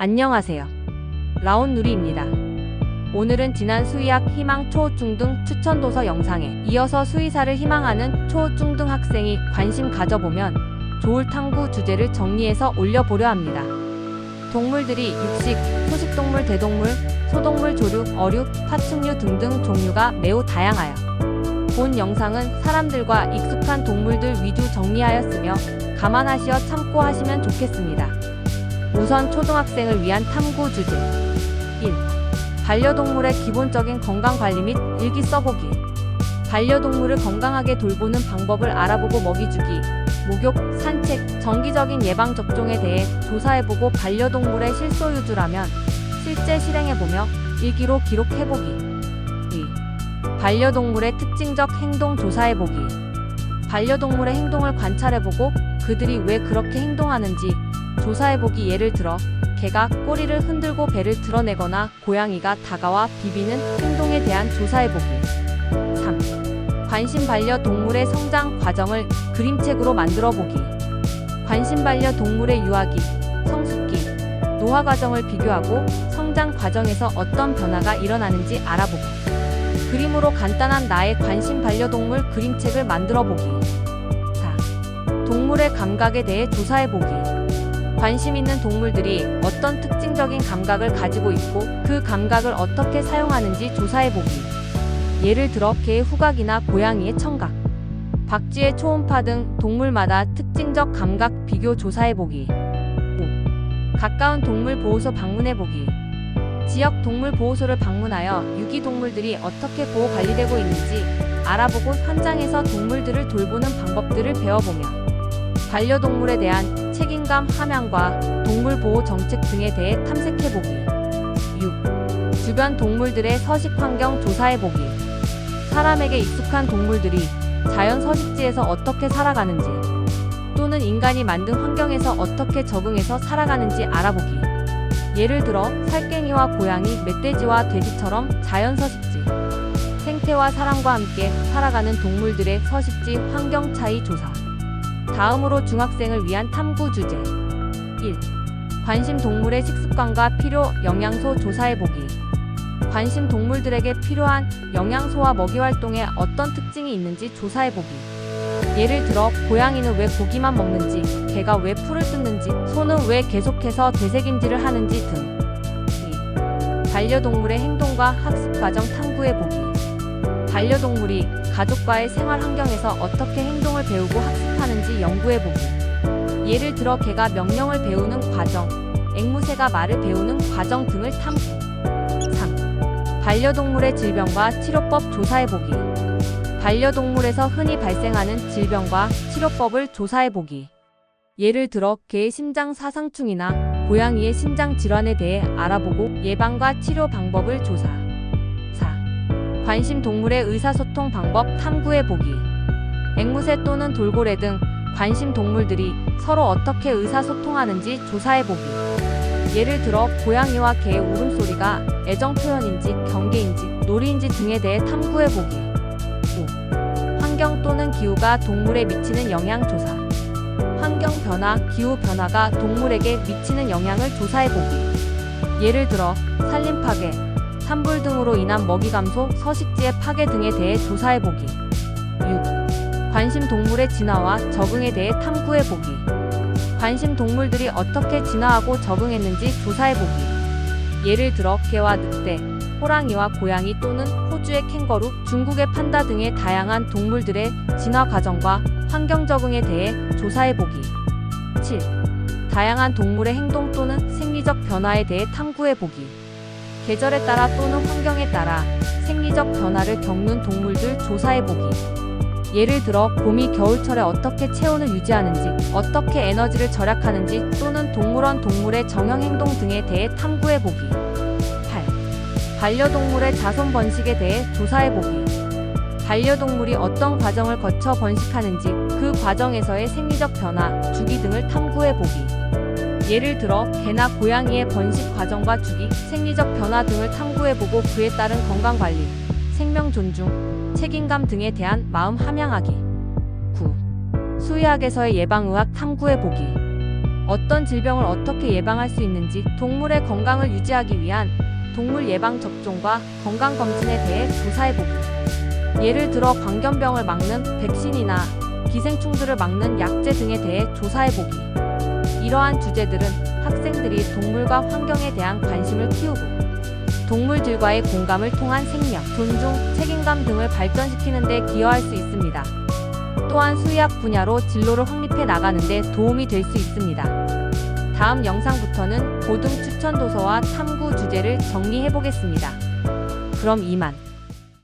안녕하세요. 라온 누리입니다. 오늘은 지난 수의학 희망 초중등 추천 도서 영상에 이어서 수의사를 희망하는 초중등 학생이 관심 가져보면 좋을 탐구 주제를 정리해서 올려보려 합니다. 동물들이 육식, 초식동물, 대동물, 소동물, 조류, 어류, 파충류 등등 종류가 매우 다양하여 본 영상은 사람들과 익숙한 동물들 위주 정리하였으며 감안하시어 참고하시면 좋겠습니다. 우선 초등학생을 위한 탐구 주제. 1. 반려동물의 기본적인 건강관리 및 일기 써보기. 반려동물을 건강하게 돌보는 방법을 알아보고 먹이주기, 목욕, 산책, 정기적인 예방접종에 대해 조사해보고 반려동물의 실소유주라면 실제 실행해보며 일기로 기록해보기. 2. 반려동물의 특징적 행동 조사해보기. 반려동물의 행동을 관찰해보고 그들이 왜 그렇게 행동하는지 조사해보기 예를 들어 개가 꼬리를 흔들고 배를 드러내거나 고양이가 다가와 비비는 행동에 대한 조사해보기. 3. 관심 반려동물의 성장 과정을 그림책으로 만들어보기. 관심 반려동물의 유아기, 성숙기, 노화 과정을 비교하고 성장 과정에서 어떤 변화가 일어나는지 알아보기. 그림으로 간단한 나의 관심 반려동물 그림책을 만들어보기. 4. 동물의 감각에 대해 조사해보기 관심 있는 동물들이 어떤 특징적인 감각을 가지고 있고 그 감각을 어떻게 사용하는지 조사해보기. 예를 들어 개의 후각이나 고양이의 청각, 박쥐의 초음파 등 동물마다 특징적 감각 비교 조사해보기. 5. 가까운 동물 보호소 방문해보기. 지역 동물 보호소를 방문하여 유기동물들이 어떻게 보호 관리되고 있는지 알아보고 현장에서 동물들을 돌보는 방법들을 배워보며 반려동물에 대한 책임감 함양과 동물 보호 정책 등에 대해 탐색해보기. 6. 주변 동물들의 서식 환경 조사해보기. 사람에게 익숙한 동물들이 자연 서식지에서 어떻게 살아가는지 또는 인간이 만든 환경에서 어떻게 적응해서 살아가는지 알아보기. 예를 들어 살쾡이와 고양이, 멧돼지와 돼지처럼 자연 서식지, 생태와 사람과 함께 살아가는 동물들의 서식지 환경 차이 조사. 다음으로 중학생을 위한 탐구 주제. 1. 관심 동물의 식습관과 필요 영양소 조사해보기. 관심 동물들에게 필요한 영양소와 먹이 활동에 어떤 특징이 있는지 조사해보기. 예를 들어 고양이는 왜 고기만 먹는지 개가 왜 풀을 뜯는지 소는 왜 계속해서 되새김질을 하는지 등. 2. 반려동물의 행동과 학습 과정 탐구해보기 반려동물이 가족과의 생활 환경에서 어떻게 행동을 배우고 학습하는지 연구해 보기. 예를 들어 개가 명령을 배우는 과정, 앵무새가 말을 배우는 과정 등을 탐구. 3. 반려동물의 질병과 치료법 조사해 보기. 반려동물에서 흔히 발생하는 질병과 치료법을 조사해 보기. 예를 들어 개의 심장 사상충이나 고양이의 심장 질환에 대해 알아보고 예방과 치료 방법을 조사. 4. 관심 동물의 의사소통 방법 탐구해 보기. 앵무새 또는 돌고래 등 관심 동물들이 서로 어떻게 의사소통하는지 조사해 보기. 예를 들어 고양이와 개의 울음소리가 애정 표현인지 경계인지 놀이인지 등에 대해 탐구해 보기. 5. 환경 또는 기후가 동물에 미치는 영향 조사. 환경 변화, 기후 변화가 동물에게 미치는 영향을 조사해 보기. 예를 들어 산림 파괴, 산불 등으로 인한 먹이 감소, 서식지의 파괴 등에 대해 조사해보기. 6. 관심 동물의 진화와 적응에 대해 탐구해보기. 관심 동물들이 어떻게 진화하고 적응했는지 조사해보기. 예를 들어 개와 늑대, 호랑이와 고양이 또는 호주의 캥거루, 중국의 판다 등의 다양한 동물들의 진화 과정과 환경 적응에 대해 조사해보기. 7. 다양한 동물의 행동 또는 생리적 변화에 대해 탐구해보기. 계절에 따라 또는 환경에 따라 생리적 변화를 겪는 동물들 조사해보기. 예를 들어 봄이 겨울철에 어떻게 체온을 유지하는지, 어떻게 에너지를 절약하는지 또는 동물원 동물의 정형 행동 등에 대해 탐구해 보기. 8. 반려동물의 자손 번식에 대해 조사해 보기. 반려동물이 어떤 과정을 거쳐 번식하는지, 그 과정에서의 생리적 변화, 주기 등을 탐구해 보기. 예를 들어 개나 고양이의 번식 과정과 주기, 생리적 변화 등을 탐구해보고 그에 따른 건강관리, 생명 존중, 책임감 등에 대한 마음 함양하기. 9. 수의학에서의 예방의학 탐구해보기. 어떤 질병을 어떻게 예방할 수 있는지, 동물의 건강을 유지하기 위한 동물 예방 접종과 건강 검진에 대해 조사해보기. 예를 들어 광견병을 막는 백신이나 기생충들을 막는 약제 등에 대해 조사해보기. 이러한 주제들은 학생들이 동물과 환경에 대한 관심을 키우고 동물들과의 공감을 통한 생명, 존중, 책임감 등을 발전시키는 데 기여할 수 있습니다. 또한 수의학 분야로 진로를 확립해 나가는 데 도움이 될 수 있습니다. 다음 영상부터는 고등 추천 도서와 탐구 주제를 정리해 보겠습니다. 그럼 이만.